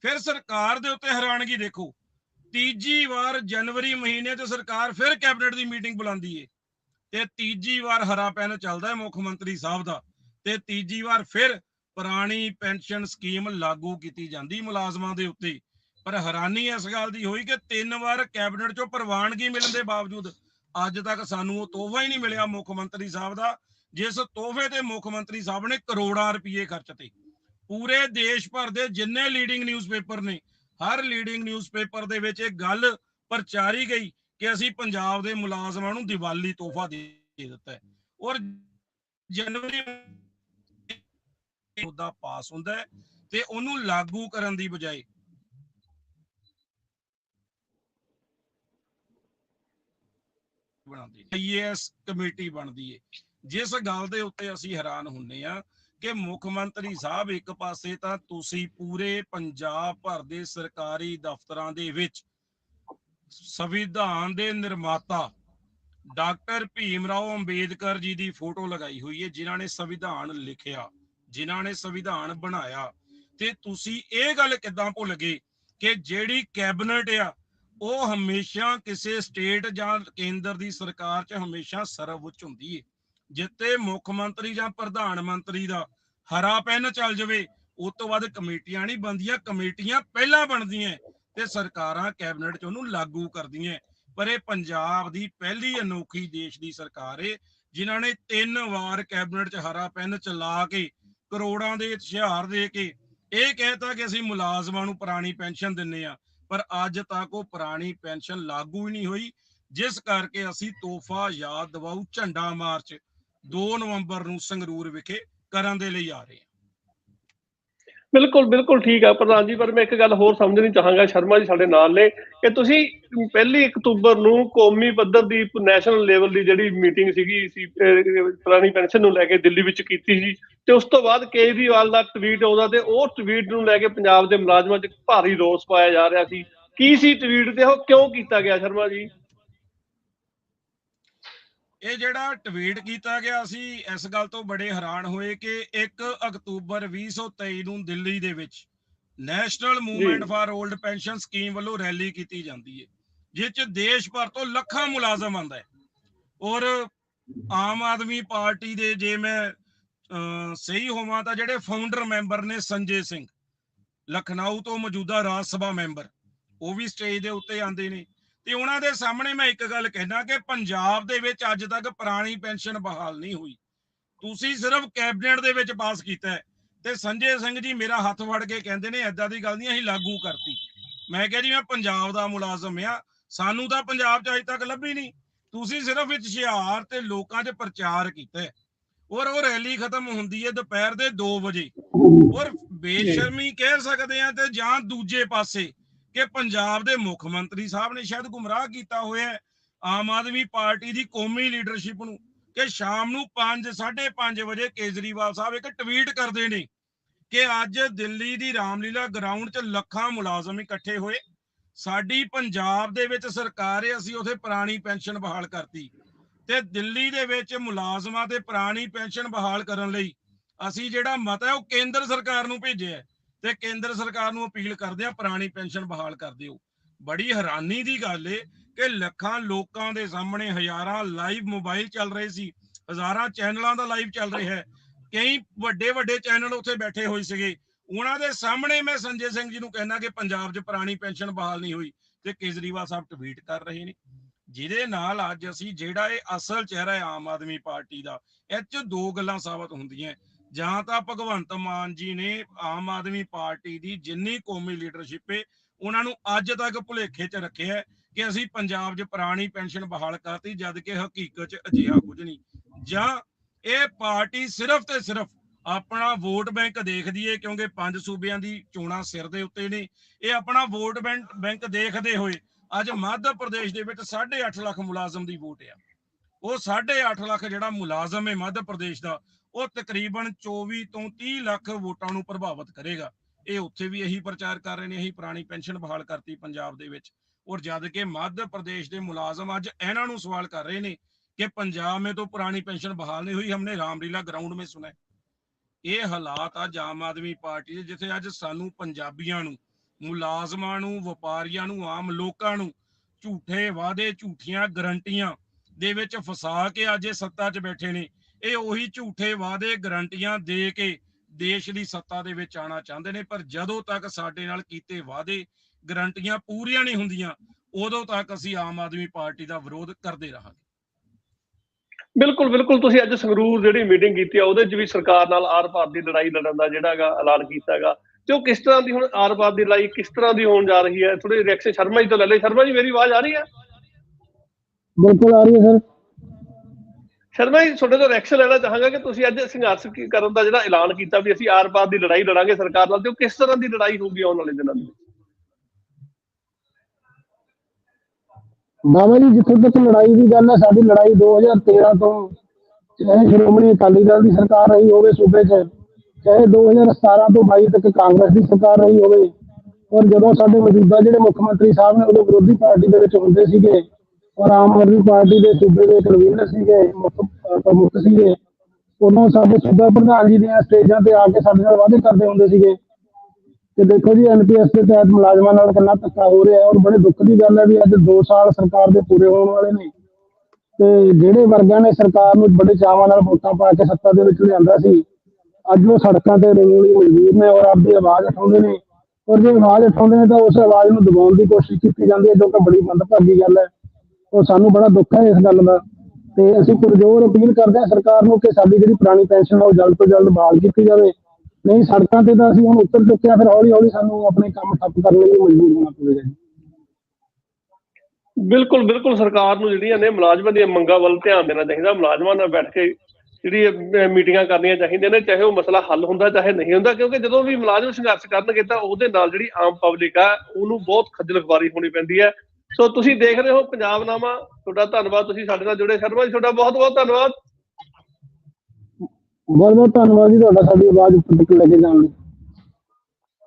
Speaker 3: ਫਿਰ ਸਰਕਾਰ ਦੇ ਉੱਤੇ ਹੈਰਾਨਗੀ ਦੇਖੋ। ਤੀਜੀ ਵਾਰ ਜਨਵਰੀ ਮਹੀਨੇ 'ਚ ਸਰਕਾਰ ਫਿਰ ਕੈਬਨਿਟ ਦੀ ਮੀਟਿੰਗ ਬੁਲਾਉਂਦੀ ਏ। ਤੇ ਤੀਜੀ ਵਾਰ ਹਰਾ ਪੈਨ ਚੱਲਦਾ ਹੈ ਮੁੱਖ ਮੰਤਰੀ ਸਾਹਿਬ ਦਾ। ਤੇ ਤੀਜੀ ਵਾਰ ਫਿਰ ਪੁਰਾਣੀ ਪੈਨਸ਼ਨ ਸਕੀਮ ਲਾਗੂ ਕੀਤੀ ਜਾਂਦੀ ਮੁਲਾਜ਼ਮਾਂ ਦੇ ਉੱਤੇ। ਪਰ ਹੈਰਾਨੀ ਇਸ ਗੱਲ ਦੀ ਹੋਈ ਕਿ ਤਿੰਨ ਵਾਰ ਕੈਬਨਿਟ 'ਚੋਂ ਪ੍ਰਵਾਨਗੀ ਮਿਲਣ ਦੇ ਬਾਵਜੂਦ ਅੱਜ ਤੱਕ ਸਾਨੂੰ ਉਹ ਤੋਹਫਾ ਹੀ ਨਹੀਂ ਮਿਲਿਆ ਮੁੱਖ ਮੰਤਰੀ ਸਾਹਿਬ ਦਾ। ਜਿਸ ਤੋਹਫੇ ਤੇ ਮੁੱਖ ਮੰਤਰੀ ਸਾਹਿਬ ਨੇ ਕਰੋੜਾਂ ਰੁਪਏ ਖਰਚਤੇ ਪੂਰੇ ਦੇਸ਼ ਭਰ ਦੇ ਜਿੰਨੇ ਲੀਡਿੰਗ ਨਿਊਜ਼ਪੇਪਰ ਨੇ, ਹਰ ਲੀਡਿੰਗ ਨਿਊਜ਼ਪੇਪਰ ਦੇ ਵਿੱਚ ਇਹ ਗੱਲ ਪ੍ਰਚਾਰੀ ਗਈ ਕਿ ਅਸੀਂ ਪੰਜਾਬ ਦੇ ਮੁਲਾਜ਼ਮਾਂ ਨੂੰ ਦੀਵਾਲੀ ਤੋਹਫਾ ਦੇ ਦਿੱਤਾ ਹੈ। ਔਰ ਜਨਵਰੀ ਉਹਦਾ ਪਾਸ ਹੁੰਦਾ ਹੈ ਤੇ ਉਹਨੂੰ ਲਾਗੂ ਕਰਨ ਦੀ ਬਜਾਏ ਬਣਾਉਂਦੀ ਆਈਏਐਸ ਕਮੇਟੀ ਬਣਦੀ ਹੈ। ਜਿਸ ਗੱਲ ਦੇ ਉੱਤੇ ਅਸੀਂ ਹੈਰਾਨ ਹੁੰਨੇ ਆ ਕਿ ਮੁੱਖ ਮੰਤਰੀ ਸਾਹਿਬ ਇੱਕ ਪਾਸੇ ਤਾਂ ਤੁਸੀਂ ਪੂਰੇ ਪੰਜਾਬ ਭਰ ਦੇ ਸਰਕਾਰੀ ਦਫ਼ਤਰਾਂ ਦੇ ਵਿੱਚ ਸੰਵਿਧਾਨ ਦੇ ਨਿਰਮਾਤਾ ਡਾਕਟਰ ਭੀਮ ਰਾਓ ਅੰਬੇਦਕਰ ਜੀ ਦੀ ਫੋਟੋ ਲਗਾਈ ਹੋਈ ਹੈ, ਜਿਨ੍ਹਾਂ ਨੇ ਸੰਵਿਧਾਨ ਲਿਖਿਆ, ਜਿਨ੍ਹਾਂ ਨੇ ਸੰਵਿਧਾਨ ਬਣਾਇਆ। ਤੇ ਤੁਸੀਂ ਇਹ ਗੱਲ ਕਿੱਦਾਂ ਭੁੱਲ ਗਏ ਕਿ ਜਿਹੜੀ ਕੈਬਨਿਟ ਆ, ਉਹ ਹਮੇਸ਼ਾ ਕਿਸੇ ਸਟੇਟ ਜਾਂ ਕੇਂਦਰ ਦੀ ਸਰਕਾਰ 'ਚ ਹਮੇਸ਼ਾ ਸਰਵਉੱਚ ਹੁੰਦੀ ਹੈ ਜਿੱਤੇ ਮੁੱਖ ਮੰਤਰੀ ਜਾਂ ਪ੍ਰਧਾਨ ਮੰਤਰੀ ਦਾ, ਹਰਾ ਪੈਨ ਚੱਲ ਜਾਵੇ, ਉਸ ਤੋਂ ਬਾਅਦ ਕਮੇਟੀਆਂ ਨਹੀਂ ਬਣਦੀਆਂ, ਕਮੇਟੀਆਂ ਪਹਿਲਾਂ ਬਣਦੀਆਂ ਤੇ ਸਰਕਾਰਾਂ ਕੈਬਨਿਟ 'ਚ ਉਹਨੂੰ ਲਾਗੂ ਕਰਦੀਆਂ ਪਰ ਇਹ ਪੰਜਾਬ ਦੀ ਪਹਿਲੀ ਅਨੋਖੀ ਦੇਸ਼ ਦੀ ਸਰਕਾਰ ਏ, ਜਿਨ੍ਹਾਂ ਨੇ ਤਿੰਨ ਵਾਰ ਕੈਬਨਿਟ 'ਚ ਹਰਾ ਪੈਨ ਚਲਾ ਕੇ, ਕਰੋੜਾਂ ਦੇ ਇਸ਼ਤਿਹਾਰ ਦੇ ਕੇ, ਇਹ ਕਹਿਤਾ ਕਿ ਅਸੀਂ ਮੁਲਾਜ਼ਮਾਂ ਨੂੰ ਪੁਰਾਣੀ ਪੈਨਸ਼ਨ ਦਿੰਨੇ ਆ, ਪਰ ਅੱਜ ਤੱਕ ਉਹ ਪੁਰਾਣੀ ਪੈਨਸ਼ਨ ਲਾਗੂ ਹੀ ਨਹੀਂ ਹੋਈ, ਜਿਸ ਕਰਕੇ ਅਸੀਂ ਤੋਹਫਾ ਯਾਦ ਦਿਵਾਊ ਝੰਡਾ ਮਾਰਚ 2 ਨਵੰਬਰ ਨੂੰ ਸੰਗਰੂਰ ਵਿਖੇ ਕਰਨ ਦੇ ਲਈ ਆ ਰਹੇ ਹਾਂ।
Speaker 2: ਬਿਲਕੁਲ ਬਿਲਕੁਲ ਠੀਕ ਆ ਪ੍ਰਧਾਨ ਜੀ, ਪਰ ਮੈਂ ਇੱਕ ਗੱਲ ਹੋਰ ਸਮਝਣੀ ਚਾਹਾਂਗਾ। ਸ਼ਰਮਾ ਜੀ ਸਾਡੇ ਨਾਲ ਨੇ ਕਿ ਤੁਸੀਂ ਪਹਿਲੀ ਅਕਤੂਬਰ ਨੂੰ ਕੌਮੀ ਪੱਧਰ ਦੀ ਨੈਸ਼ਨਲ ਲੈਵਲ ਦੀ ਜਿਹੜੀ ਮੀਟਿੰਗ ਸੀਗੀ, ਸੀ ਪੁਰਾਣੀ ਪੈਨਸ਼ਨ ਨੂੰ ਲੈ ਕੇ ਦਿੱਲੀ ਵਿੱਚ ਕੀਤੀ ਸੀ, ਤੇ ਉਸ ਤੋਂ ਬਾਅਦ ਕੇਜਰੀਵਾਲ ਦਾ ਟਵੀਟ ਆਉਂਦਾ ਤੇ ਉਹ ਟਵੀਟ ਨੂੰ ਲੈ ਕੇ ਪੰਜਾਬ ਦੇ ਮੁਲਾਜ਼ਮਾਂ 'ਚ ਭਾਰੀ ਰੋਸ ਪਾਇਆ ਜਾ ਰਿਹਾ ਸੀ। ਕੀ ਸੀ ਟਵੀਟ ਤੇ ਉਹ ਕਿਉਂ ਕੀਤਾ ਗਿਆ ਸ਼ਰਮਾ ਜੀ?
Speaker 3: ਇਹ ਜਿਹੜਾ ਟਵੀਟ ਕੀਤਾ ਗਿਆ ਸੀ ਇਸ ਗੱਲ ਤੋਂ ਬੜੇ ਹੈਰਾਨ ਹੋਏ ਕਿ 1 ਅਕਤੂਬਰ 2023 ਨੂੰ ਦਿੱਲੀ ਦੇ ਵਿੱਚ national movement for old pension scheme ਵੱਲੋਂ ਰੈਲੀ ਕੀਤੀ ਜਾਂਦੀ ਹੈ ਜਿਸ ਚ ਦੇਸ਼ ਭਰ ਤੋਂ ਲੱਖਾਂ ਮੁਲਾਜ਼ਮ ਆਂਦਾ ਹੈ। ਔਰ ਆਮ ਆਦਮੀ ਪਾਰਟੀ ਦੇ ਜੇ ਮੈਂ ਸਹੀ ਹੋਵਾਂ ਤਾਂ ਜਿਹੜੇ ਫਾਊਂਡਰ ਮੈਂਬਰ ਨੇ ਸੰਜੇ ਸਿੰਘ ਲਖਨਊ ਤੋਂ ਮੌਜੂਦਾ ਰਾਜ ਸਭਾ ਮੈਂਬਰ ਉਹ ਵੀ ਸਟੇਜ ਦੇ ਉੱਤੇ ਆਂਦੇ ਨੇ। ਤੇ ਉਹਨਾਂ ਦੇ ਸਾਹਮਣੇ ਮੈਂ ਇੱਕ ਗੱਲ ਕਹਿਣਾ ਕਿ ਪੰਜਾਬ ਦੇ ਵਿੱਚ ਅੱਜ ਤੱਕ ਪੁਰਾਣੀ ਪੈਨਸ਼ਨ ਬਹਾਲ ਨਹੀਂ ਹੋਈ। ਤੁਸੀਂ ਸਿਰਫ ਕੈਬਨਿਟ ਦੇ ਵਿੱਚ ਪਾਸ ਕੀਤਾ ਹੈ ਤੇ ਸੰਜੇ ਸਿੰਘ ਜੀ ਮੇਰਾ ਹੱਥ ਫੜ ਕੇ ਕਹਿੰਦੇ ਨੇ ਐਦਾਂ ਦੀ ਗੱਲ ਨਹੀਂ, ਅਸੀਂ ਲਾਗੂ ਕਰਤੀ। ਮੈਂ ਕਿਹਾ ਜੀ, ਮੈਂ ਪੰਜਾਬ ਦਾ ਮੁਲਾਜ਼ਮ ਆ, ਸਾਨੂੰ ਤਾਂ ਪੰਜਾਬ 'ਚ ਅਜੇ ਤੱਕ ਲੱਭੀ ਨਹੀਂ। ਤੁਸੀਂ ਸਿਰਫ ਇਸ਼ਤਿਹਾਰ ਤੇ ਲੋਕਾਂ 'ਚ ਪ੍ਰਚਾਰ ਕੀਤਾ ਔਰ ਉਹ ਰੈਲੀ ਖਤਮ ਹੁੰਦੀ ਹੈ ਦੁਪਹਿਰ ਦੇ 2 ਵਜੇ। ਔਰ ਬੇਸ਼ਰਮੀ ਕਹਿ ਸਕਦੇ ਆ ਤੇ ਜਾਂ ਦੂਜੇ ਪਾਸੇ ਕਿ ਪੰਜਾਬ ਦੇ ਮੁੱਖ ਮੰਤਰੀ ਸਾਹਿਬ ਨੇ ਸ਼ਾਇਦ ਗੁੰਮਰਾਹ ਕੀਤਾ ਹੋਇਆ ਆਮ ਆਦਮੀ ਪਾਰਟੀ ਦੀ ਕੌਮੀ ਲੀਡਰਸ਼ਿਪ ਨੂੰ, ਕਿ ਸ਼ਾਮ ਨੂੰ 5 5:30 ਵਜੇ ਕੇਜਰੀਵਾਲ ਸਾਹਿਬ ਇੱਕ ਟਵੀਟ ਕਰਦੇ ਨੇ ਕਿ ਅੱਜ ਦਿੱਲੀ ਦੀ ਰਾਮਲੀਲਾ ਗਰਾਊਂਡ 'ਚ ਲੱਖਾਂ ਮੁਲਾਜ਼ਮ ਇਕੱਠੇ ਹੋਏ। ਸਾਡੀ ਪੰਜਾਬ ਦੇ ਵਿੱਚ ਸਰਕਾਰ ਹੈ, ਅਸੀਂ ਉਥੇ ਪੁਰਾਣੀ ਪੈਨਸ਼ਨ ਬਹਾਲ ਕਰਤੀ। ਤੇ ਦਿੱਲੀ ਦੇ ਵਿੱਚ ਮੁਲਾਜ਼ਮਾਂ ਤੇ ਪੁਰਾਣੀ ਪੈਨਸ਼ਨ ਬਹਾਲ ਕਰਨ ਲਈ ਅਸੀਂ ਜਿਹੜਾ ਮਤ ਹੈ ਉਹ ਕੇਂਦਰ ਸਰਕਾਰ ਨੂੰ ਭੇਜਿਆ ਤੇ ਕੇਂਦਰ ਸਰਕਾਰ ਨੂੰ ਅਪੀਲ ਕਰਦੇ ਆ ਪੁਰਾਣੀ ਪੈਨਸ਼ਨ ਬਹਾਲ ਕਰ ਦਿਓ। ਬੜੀ ਹੈਰਾਨੀ ਦੀ ਗੱਲ ਏ ਕਿ ਲੱਖਾਂ ਲੋਕਾਂ ਦੇ ਸਾਹਮਣੇ ਹਜ਼ਾਰਾਂ ਲਾਈਵ ਮੋਬਾਈਲ ਚੱਲ ਰਹੇ ਸੀ, ਹਜ਼ਾਰਾਂ ਚੈਨਲਾਂ ਦਾ ਲਾਈਵ ਚੱਲ ਰਿਹਾ ਹੈ। ਕਈ ਵੱਡੇ ਵੱਡੇ ਚੈਨਲ ਉੱਥੇ ਬੈਠੇ ਹੋਏ ਸੀਗੇ। ਉਹਨਾਂ ਦੇ ਸਾਹਮਣੇ ਮੈਂ ਸੰਜੇ ਸਿੰਘ ਜੀ ਨੂੰ ਕਹਿਣਾ ਕਿ ਪੰਜਾਬ 'ਚ ਪੁਰਾਣੀ ਪੈਨਸ਼ਨ ਬਹਾਲ ਨਹੀਂ ਹੋਈ ਤੇ ਕੇਜਰੀਵਾਲ ਸਾਹਿਬ ਟਵੀਟ ਕਰ ਰਹੇ ਨੇ। ਜਿਹਦੇ ਨਾਲ ਅੱਜ ਅਸੀਂ ਜਿਹੜਾ ਇਹ ਅਸਲ ਚਿਹਰਾ ਹੈ ਆਮ ਆਦਮੀ ਪਾਰਟੀ ਦਾ, ਇਹ 'ਚ ਦੋ ਗੱਲਾਂ ਸਾਬਤ ਹੁੰਦੀਆਂ। ਜਾਂ ਤਾਂ ਭਗਵੰਤ ਮਾਨ ਜੀ ਨੇ ਆਮ ਆਦਮੀ ਪਾਰਟੀ ਦੀ ਜਿੰਨੀ ਕੌਮੀ ਲੀਡਰਸ਼ਿਪ ਹੈ ਉਹਨਾਂ ਨੂੰ ਅੱਜ ਤੱਕ ਭੁਲੇਖੇ 'ਚ ਰੱਖਿਆ ਕਿ ਅਸੀਂ ਪੰਜਾਬ 'ਚ ਪੁਰਾਣੀ ਪੈਨਸ਼ਨ ਬਹਾਲ ਕਰਤੀ, ਜਦ ਕਿ ਹਕੀਕਤ 'ਚ ਅਜਿਹਾ ਕੁਝ ਨਹੀਂ। ਜਾਂ ਇਹ ਪਾਰਟੀ ਸਿਰਫ ਤੇ ਸਿਰਫ ਆਪਣਾ ਵੋਟ ਬੈਂਕ ਦੇਖਦੀ ਏ, ਕਿਉਂਕਿ ਪੰਜ ਸੂਬਿਆਂ ਦੀ ਚੋਣਾਂ ਸਿਰ ਦੇ ਉੱਤੇ ਨੇ। ਇਹ ਆਪਣਾ ਵੋਟ ਬੈਂਕ ਬੈਂਕ ਦੇਖਦੇ ਹੋਏ ਅੱਜ ਮੱਧ ਪ੍ਰਦੇਸ਼ ਦੇ ਵਿੱਚ 8.5 ਲੱਖ ਮੁਲਾਜ਼ਮ ਦੀ ਵੋਟ ਆ। ਉਹ 8.5 ਲੱਖ ਜਿਹੜਾ ਮੁਲਾਜ਼ਮ ਹੈ ਮੱਧ ਪ੍ਰਦੇਸ਼ ਦਾ ਉਹ ਤਕਰੀਬਨ 24 ਤੋਂ 30 ਲੱਖ ਵੋਟਾਂ ਨੂੰ ਪ੍ਰਭਾਵਿਤ ਕਰੇਗਾ ਇਹ ਉੱਥੇ ਵੀ ਇਹੀ ਪ੍ਰਚਾਰ ਕਰ ਰਹੇ ਨੇ ਇਹੀ ਪੁਰਾਣੀ ਪੈਨਸ਼ਨ ਬਹਾਲ ਕਰਤੀ ਪੰਜਾਬ ਦੇ ਵਿੱਚ ਔਰ ਜਦ ਕਿ ਮੱਧ ਪ੍ਰਦੇਸ਼ ਦੇ ਮੁਲਾਜ਼ਮ ਅੱਜ ਇਹਨਾਂ ਨੂੰ ਸਵਾਲ ਕਰ ਰਹੇ ਨੇ ਕਿ ਪੰਜਾਬ में तो पुरानी पेंशन बहाल नहीं हुई हमने रामलीला ग्राउंड में सुना है ਇਹ ਹਾਲਾਤ ਅੱਜ ਆਮ ਆਦਮੀ ਪਾਰਟੀ ਦੇ ਜਿੱਥੇ ਅੱਜ ਸਾਨੂੰ ਪੰਜਾਬੀਆਂ ਨੂੰ ਮੁਲਾਜ਼ਮਾਂ ਨੂੰ ਵਪਾਰੀਆਂ ਨੂੰ ਆਮ ਲੋਕਾਂ ਨੂੰ ਝੂਠੇ ਵਾਅਦੇ ਝੂਠੀਆਂ ਗਰੰਟੀਆਂ ਦੇ ਵਿੱਚ ਫਸਾ ਕੇ ਅੱਜ ਇਹ ਸੱਤਾ 'ਚ ਬੈਠੇ ਨੇ ਇਹ ਉਹੀ ਝੂਠੇ ਵਾਅਦੇ ਗਰੰਟੀਆਂ ਦੇ ਕੇ ਦੇਸ਼ ਦੀ ਸੱਤਾ ਦੇ ਵਿੱਚ ਆਣਾ ਚਾਹੁੰਦੇ ਨੇ ਪਰ ਜਦੋਂ ਤੱਕ ਸਾਡੇ ਨਾਲ ਕੀਤੇ ਵਾਅਦੇ ਗਰੰਟੀਆਂ ਪੂਰੀਆਂ ਨਹੀਂ ਹੁੰਦੀਆਂ ਉਦੋਂ ਤੱਕ ਅਸੀਂ ਆਮ ਆਦਮੀ ਪਾਰਟੀ ਦਾ ਵਿਰੋਧ ਕਰਦੇ ਰਹਾਂਗੇ।
Speaker 2: ਬਿਲਕੁਲ ਬਿਲਕੁਲ। ਤੁਸੀਂ ਅੱਜ ਸੰਗਰੂਰ ਜਿਹੜੀ ਮੀਟਿੰਗ ਕੀਤੀ ਆ ਉਹਦੇ 'ਚ ਵੀ ਸਰਕਾਰ ਨਾਲ ਆਰ-ਪਾਰ ਦੀ ਲੜਾਈ ਲੜਨ ਦਾ ਜਿਹੜਾ ਹੈਗਾ ਐਲਾਨ ਕੀਤਾ ਹੈਗਾ। ਤੇ ਉਹ ਕਿਸ ਤਰ੍ਹਾਂ ਦੀ ਹੁਣ ਆਰ-ਪਾਰ ਦੀ ਲੜਾਈ ਕਿਸ ਤਰ੍ਹਾਂ ਦੀ ਹੋਣ ਜਾ ਰਹੀ ਹੈ? ਥੋੜੀ ਰਿਐਕਸ਼ਨ ਸ਼ਰਮਾ ਜੀ ਤੋਂ ਲੈ ਲੈ ਸ਼ਰਮਾ ਜੀ ਮੇਰੀ ਆਵਾਜ਼ ਆ ਰਹੀ ਹੈ?
Speaker 4: ਬਿਲਕੁਲ ਆ ਰਹੀ ਹੈ ਸਰ।
Speaker 2: ਸ਼ਰਮਾ ਜੀ, ਤੁਹਾਡੇ ਤੋਂ ਰਿਐਕਸ਼ਨ ਲੈਣਾ ਚਾਹਾਂਗਾ ਕਿ ਤੁਸੀਂ ਅੱਜ ਸੰਘਰਸ਼ ਕਰਨ ਦਾ ਜਿਹੜਾ ਐਲਾਨ ਕੀਤਾ ਵੀ ਅਸੀਂ ਆਰ-ਪਾਰ ਦੀ ਲੜਾਈ ਲੜਾਂਗੇ ਸਰਕਾਰ ਨਾਲ ਤੇ ਉਹ ਕਿਸ ਤਰ੍ਹਾਂ ਦੀ ਲੜਾਈ ਹੋਊਗੀ ਆਉਣ ਵਾਲੇ ਦਿਨਾਂ ਦੇ ਵਿੱਚ?
Speaker 4: ਬਾਬਾ ਜੀ, ਜਿੱਥੇ ਤੱਕ ਲੜਾਈ ਦੀ ਗੱਲ ਹੈ, ਸਾਡੀ ਲੜਾਈ 2013 ਤੋਂ ਚਾਹੇ ਸ਼੍ਰੋਮਣੀ ਅਕਾਲੀ ਦਲ ਦੀ ਸਰਕਾਰ ਰਹੀ ਹੋਵੇ ਸੂਬੇ 'ਚ, ਚਾਹੇ 2017 ਤੋਂ 22 ਤੱਕ ਕਾਂਗਰਸ ਦੀ ਸਰਕਾਰ ਰਹੀ ਹੋਵੇ, ਔਰ ਜਦੋਂ ਸਾਡੇ ਮੌਜੂਦਾ ਜਿਹੜੇ ਮੁੱਖ ਮੰਤਰੀ ਸਾਹਿਬ ਨੇ ਉਦੋਂ ਵਿਰੋਧੀ ਪਾਰਟੀ ਦੇ ਵਿੱਚ ਹੁੰਦੇ ਸੀਗੇ ਔਰ ਆਮ ਆਦਮੀ ਪਾਰਟੀ ਦੇ ਸੂਬੇ ਦੇ ਕਨਵੀਨਰ ਸੀਗੇ, ਮੁੱਖ ਪ੍ਰਮੁੱਖ ਸੀਗੇ। ਉਦੋਂ ਸਾਡੇ ਸੂਬਾ ਪ੍ਰਧਾਨ ਜੀ ਦੀਆਂ ਸਟੇਜਾਂ ਤੇ ਆ ਕੇ ਸਾਡੇ ਨਾਲ ਵਾਅਦੇ ਕਰਦੇ ਹੁੰਦੇ ਸੀਗੇ। ਤੇ ਦੇਖੋ ਜੀ ਐਨਪੀਐਸ ਦੇ ਤਹਿਤ ਮੁਲਾਜ਼ਮਾਂ ਨਾਲ ਕਿੰਨਾ ਧੱਕਾ ਹੋ ਰਿਹਾ ਔਰ ਬੜੇ ਦੁੱਖ ਦੀ ਗੱਲ ਹੈ ਵੀ ਅੱਜ 2 ਸਾਲ ਸਰਕਾਰ ਦੇ ਪੂਰੇ ਹੋਣ ਵਾਲੇ ਨੇ। ਤੇ ਜਿਹੜੇ ਵਰਗਾਂ ਨੇ ਸਰਕਾਰ ਨੂੰ ਬੜੇ ਚਾਵਾਂ ਨਾਲ ਵੋਟਾਂ ਪਾ ਕੇ ਸੱਤਾ ਦੇ ਵਿੱਚ ਲਿਆਂਦਾ ਸੀ, ਅੱਜ ਉਹ ਸੜਕਾਂ ਤੇ ਰੋਣ ਲਈ ਮਜਬੂਰ ਨੇ ਔਰ ਆਪਦੀ ਆਵਾਜ਼ ਉਠਾਉਂਦੇ ਨੇ। ਔਰ ਜੇ ਆਵਾਜ਼ ਉਠਾਉਂਦੇ ਨੇ ਤਾਂ ਉਸ ਆਵਾਜ਼ ਨੂੰ ਦਬਾਉਣ ਦੀ ਕੋਸ਼ਿਸ਼ ਕੀਤੀ ਜਾਂਦੀ ਹੈ, ਜੋ ਕਿ ਬੜੀ ਮੰਦਭਾਗੀ ਗੱਲ ਹੈ। ਔਰ ਸਾਨੂੰ ਬੜਾ ਦੁੱਖ ਹੈ ਇਸ ਗੱਲ ਦਾ। ਤੇ ਅਸੀਂ ਪੁਰਜੋਰ ਅਪੀਲ ਕਰਦੇ ਹਾਂ ਸਰਕਾਰ ਨੂੰ ਕਿ ਸਾਡੀ ਜਿਹੜੀ ਪੁਰਾਣੀ ਪੈਨਸ਼ਨ ਉਹ ਜਲਦ ਤੋਂ ਜਲਦ ਬਹਾਲ ਕੀਤੀ ਜਾਵੇ। ਨਹੀਂ, ਸੜਕਾਂ ਤੇ ਤਾਂ ਅਸੀਂ ਹੁਣ ਉੱਤਰ ਚੁੱਕੇ ਫਿਰ ਹੌਲੀ ਹੌਲੀ ਸਾਨੂੰ ਆਪਣੇ ਕੰਮ ਠੱਪ ਕਰਨ ਲਈ ਮਜਬੂਰ ਹੋਣਾ ਪਵੇਗਾ ਜੀ।
Speaker 2: ਬਿਲਕੁਲ ਬਿਲਕੁਲ ਸਰਕਾਰ ਨੂੰ ਜਿਹੜੀਆਂ ਨੇ ਮੁਲਾਜ਼ਮਾਂ ਦੀਆਂ ਮੰਗਾਂ ਵੱਲ ਧਿਆਨ ਦੇਣਾ ਚਾਹੀਦਾ। ਮੁਲਾਜ਼ਮਾਂ ਨਾਲ ਬੈਠ ਕੇ ਜਿਹੜੀ ਮੀਟਿੰਗਾਂ ਕਰਨੀਆਂ ਚਾਹੀਦੀਆਂ ਨੇ, ਚਾਹੇ ਉਹ ਮਸਲਾ ਹੱਲ ਹੁੰਦਾ, ਚਾਹੇ ਨਹੀਂ ਹੁੰਦਾ, ਕਿਉਂਕਿ ਜਦੋਂ ਵੀ ਮੁਲਾਜ਼ਮ ਸੰਘਰਸ਼ ਕਰਨਗੇ ਤਾਂ ਉਹਦੇ ਨਾਲ ਜਿਹੜੀ ਆਮ ਪਬਲਿਕ ਆ, ਉਹਨੂੰ ਬਹੁਤ ਖੱਜਲ ਖਵਾਰੀ ਹੋਣੀ ਪੈਂਦੀ ਹੈ। ਸੋ ਤੁਸੀਂ ਦੇਖ ਰਹੇ ਹੋ ਪੰਜਾਬ ਨਾਮਾ ਤੁਹਾਡਾ ਧੰਨਵਾਦ। ਤੁਸੀਂ ਸਾਡੇ ਨਾਲ ਜੁੜੇ। ਸ਼ਰਮਾ ਜੀ, ਤੁਹਾਡਾ ਬਹੁਤ ਬਹੁਤ ਧੰਨਵਾਦ।
Speaker 4: ਬਹੁਤ ਬਹੁਤ ਧੰਨਵਾਦ ਜੀ। ਤੁਹਾਡਾ ਸਾਡੀ ਆਵਾਜ਼ ਉੱਪਰ ਤੱਕ ਲੈ ਕੇ ਜਾਣ ਲਈ।